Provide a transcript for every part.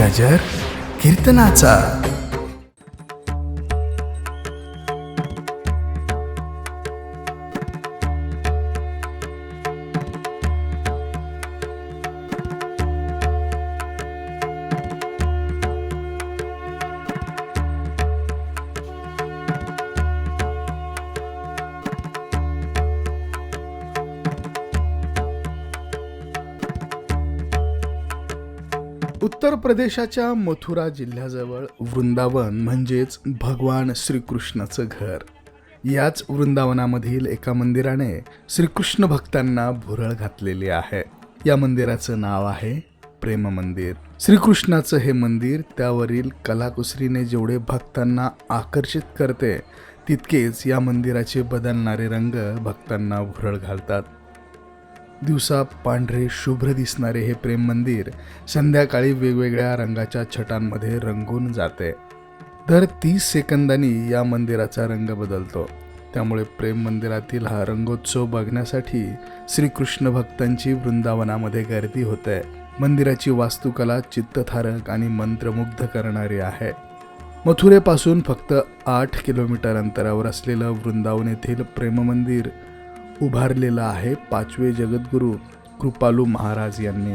गजर कीर्तनाचा. उत्तर प्रदेशाच्या मथुरा जिल्ह्याजवळ वृंदावन म्हणजेच भगवान श्रीकृष्णाचं घर. याच वृंदावनामधील एका मंदिराने श्रीकृष्ण भक्तांना भुरळ घातलेली आहे. या मंदिराचं नाव आहे प्रेम मंदिर. श्रीकृष्णाचं हे मंदिर त्यावरील कलाकुसरीने जेवढे भक्तांना आकर्षित करते तितकेच या मंदिराचे बदलणारे रंग भक्तांना भुरळ घालतात. दिवसा पांढरे शुभ्र दिसणारे हे प्रेम मंदिर संध्याकाळी वेगवेगळ्या रंगाच्या छटांमध्ये रंगून जाते. दर तीस सेकंदांनी या मंदिराचा रंग बदलतो. त्यामुळे प्रेम मंदिरातील हा रंगोत्सव बघण्यासाठी श्रीकृष्ण भक्तांची वृंदावनामध्ये गर्दी होते. मंदिराची वास्तुकला चित्तथारक आणि मंत्रमुग्ध करणारी आहे. मथुरेपासून फक्त आठ किलोमीटर अंतरावर असलेलं वृंदावन येथील प्रेम मंदिर उभारलेलं आहे पाचवे जगद्गुरू कृपालू महाराज यांनी.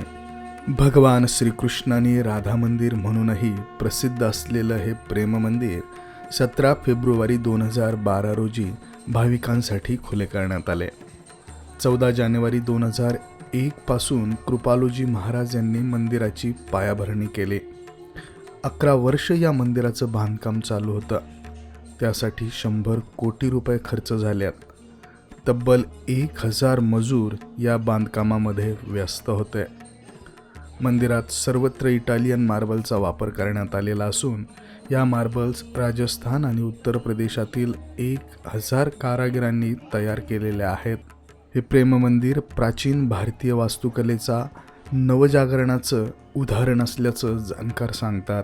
भगवान श्रीकृष्णाने राधा मंदिर म्हणूनही प्रसिद्ध असलेलं हे प्रेम मंदिर सतरा फेब्रुवारी दोन हजार बारा रोजी भाविकांसाठी खुले करण्यात आले. चौदा जानेवारी दोन हजार एकपासून कृपालूजी महाराज यांनी मंदिराची पायाभरणी केली. अकरा वर्ष या मंदिराचं बांधकाम चालू होतं. त्यासाठी शंभर कोटी रुपये खर्च झाल्यात तब्बल एक हजार मजूर या बांधकामामध्ये व्यस्त होते. मंदिरात सर्वत्र इटालियन मार्बलचा वापर करण्यात आलेला असून या मार्बल्स राजस्थान आणि उत्तर प्रदेशातील एक हजार कारागिरांनी तयार केलेले आहेत. हे प्रेम मंदिर प्राचीन भारतीय वास्तुकलेचा नवजागरणाचं उदाहरण असल्याचं जाणकार सांगतात.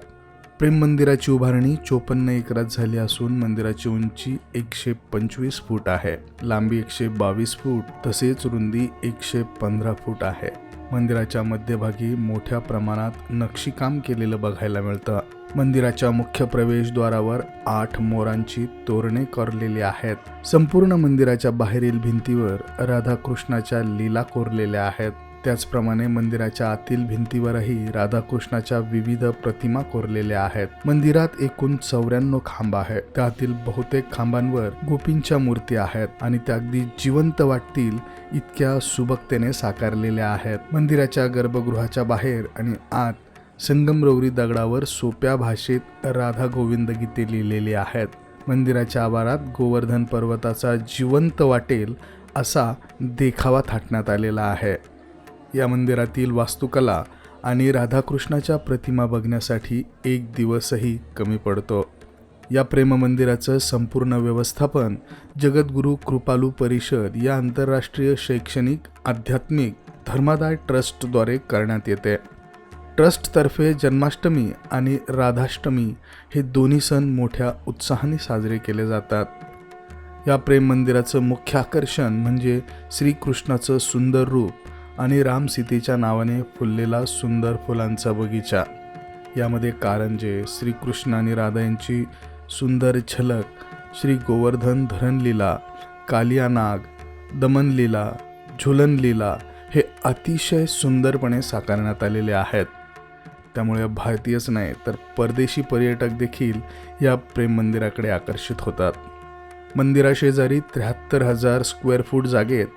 प्रेम मंदिराची उभारणी चोपन्न एकरात झाली असून मंदिराची उंची एकशे पंचवीस फूट आहे. लांबी एकशे बावीस फूट तसेच रुंदी एकशे पंधरा फूट आहे. मंदिराच्या मध्यभागी मोठ्या प्रमाणात नक्षीकाम केलेलं बघायला मिळतं. मंदिराच्या मुख्य प्रवेशद्वारावर आठ मोरांची तोरणे कोरलेली आहेत. संपूर्ण मंदिराच्या बाहेरील भिंतीवर राधाकृष्णाच्या लीला कोरलेल्या आहेत. त्याचप्रमाणे मंदिराच्या आतील भिंतीवरही राधाकृष्णाच्या विविध प्रतिमा कोरलेल्या आहेत. मंदिरात एकूण चौऱ्याण्णव खांब आहेत. त्यातील बहुतेक खांबांवर गोपींच्या मूर्ती आहेत आणि त्या अगदी जिवंत वाटतील इतक्या सुबकतेने साकारलेल्या आहेत. मंदिराच्या गर्भगृहाच्या बाहेर आणि आत संगमरवरी दगडावर सोप्या भाषेत राधा गोविंद गीते लिहिलेली आहेत. मंदिराच्या आवारात गोवर्धन पर्वताचा जिवंत वाटेल असा देखावा थाटण्यात आलेला आहे. या मंदिरातील वास्तुकला आणि राधाकृष्णाच्या प्रतिमा बघण्यासाठी एक दिवसही कमी पडतो. या प्रेम मंदिराचं संपूर्ण व्यवस्थापन जगद्गुरू कृपालू परिषद या आंतरराष्ट्रीय शैक्षणिक आध्यात्मिक धर्मादाय ट्रस्टद्वारे करण्यात येते. ट्रस्टतर्फे जन्माष्टमी आणि राधाष्टमी हे दोन्ही सण मोठ्या उत्साहाने साजरे केले जातात. या प्रेम मंदिराचं मुख्य आकर्षण म्हणजे श्रीकृष्णाचं सुंदर रूप आणि राम सीतेच्या नावाने फुललेला सुंदर फुलांचा बगीचा. यामध्ये कारंजे श्रीकृष्ण आणि राधा यांची सुंदर झलक श्री गोवर्धन धरण लीला कालिया नाग झुलन लीला हे अतिशय सुंदरपणे साकारण्यात आलेले आहेत. त्यामुळे भारतीयच नाही तर परदेशी पर्यटक देखील या प्रेम मंदिराकडे आकर्षित होतात. मंदिराशेजारी त्र्याहत्तर हजार स्क्वेअर फूट जागेत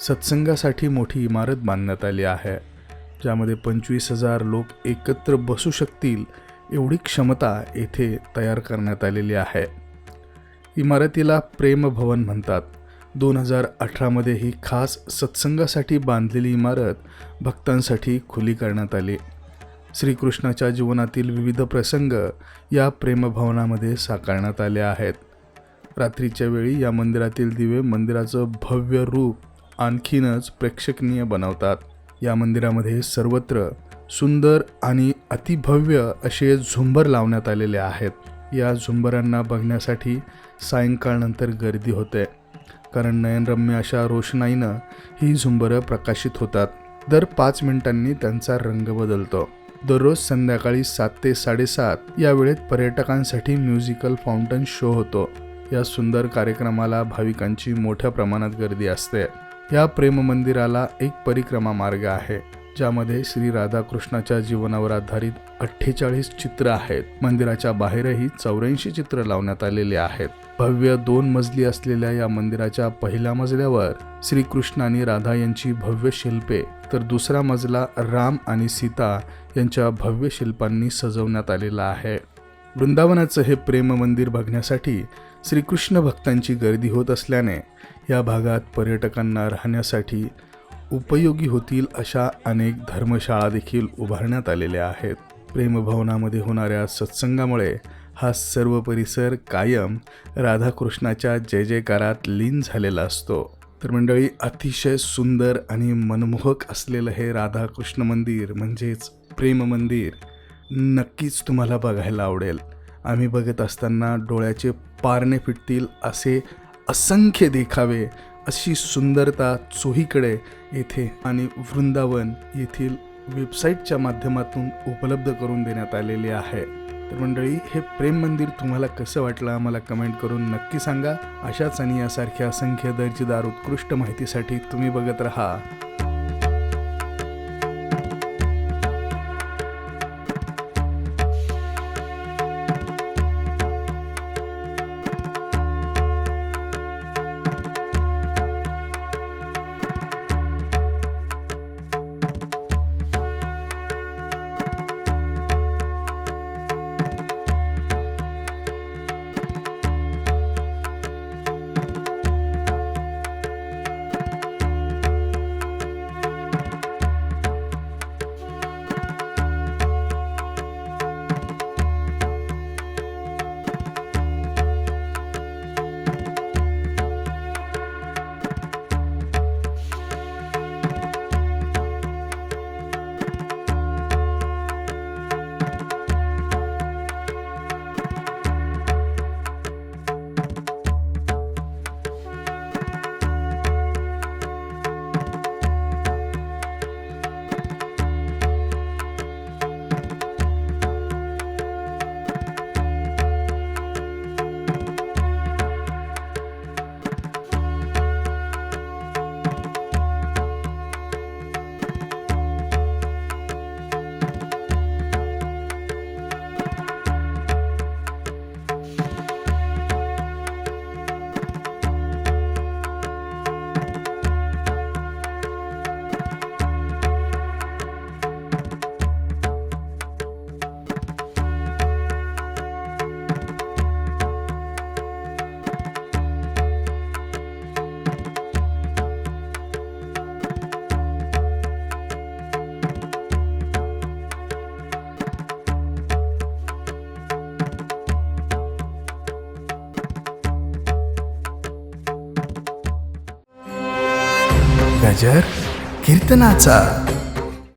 सत्संगासाठी मोठी इमारत बांधण्यात आली आहे ज्यामध्ये पंचवीस हजार लोक एकत्र बसू शकतील एवढी क्षमता येथे तयार करण्यात आलेली आहे. इमारतीला प्रेम भवन म्हणतात. दोन हजार अठरामध्ये ही खास सत्संगासाठी बांधलेली इमारत भक्तांसाठी खुली करण्यात आली. श्रीकृष्णाच्या जीवनातील विविध प्रसंग या प्रेमभवनामध्ये साकारण्यात आले आहेत. रात्रीच्या वेळी या मंदिरातील दिवे मंदिराचं भव्य रूप आणखीनच प्रेक्षणीय बनवतात. या मंदिरामध्ये सर्वत्र सुंदर आणि अतिभव्य असे झुंबर लावण्यात आलेले आहेत. या झुंबरांना बघण्यासाठी सायंकाळनंतर गर्दी होते. कारण नयनरम्य अशा रोषणाईनं ही झुंबरं प्रकाशित होतात. दर पाच मिनिटांनी त्यांचा रंग बदलतो. दररोज संध्याकाळी सात ते साडेसात या वेळेत पर्यटकांसाठी म्युझिकल फाउंटन शो होतो. या सुंदर कार्यक्रमाला भाविकांची मोठ्या प्रमाणात गर्दी असते. या प्रेम मंदिराला एक परिक्रमा मार्ग आहे ज्यामध्ये श्री राधाकृष्णाच्या जीवनावर आधारित अठ्ठेचाळीस चित्र आहेत. मंदिराच्या बाहेरही चौऱ्याऐंशी चित्र लावण्यात आलेले आहेत. भव्य दोन मजली असलेल्या या मंदिराच्या पहिल्या मजल्यावर श्रीकृष्ण आणि राधा यांची भव्य शिल्पे तर दुसरा मजला राम आणि सीता यांच्या भव्य शिल्पांनी सजवण्यात आलेला आहे. वृंदावनाचं हे प्रेम मंदिर बघण्यासाठी श्रीकृष्ण भक्तांची गर्दी होत असल्याने या भागात पर्यटकांना राहण्यासाठी उपयोगी होतील अशा अनेक धर्मशाळा देखील उभारण्यात आलेल्या आहेत. प्रेमभवनामध्ये होणाऱ्या सत्संगामुळे हा सर्व परिसर कायम राधाकृष्णाच्या जय जयकारात लीन झालेला असतो. तर मंडळी अतिशय सुंदर आणि मनमोहक असलेलं हे राधाकृष्ण मंदिर म्हणजेच प्रेम मंदिर नक्कीच तुम्हाला बघायला आवडेल. आम्ही बघत असताना डोळ्याचे पारणे फिटतील असे असंख्य देखावे अशी सुंदरता चोहीकडे येथे आणि वृंदावन येथील वेबसाईटच्या माध्यमातून उपलब्ध करून देण्यात आलेले आहे. तर मंडळी हे प्रेम मंदिर तुम्हाला कसं वाटलं आम्हाला कमेंट करून नक्की सांगा. अशाच आणि यासारख्या असंख्य दर्जेदार उत्कृष्ट माहितीसाठी तुम्ही बघत राहा. नजर कीर्तनाचा.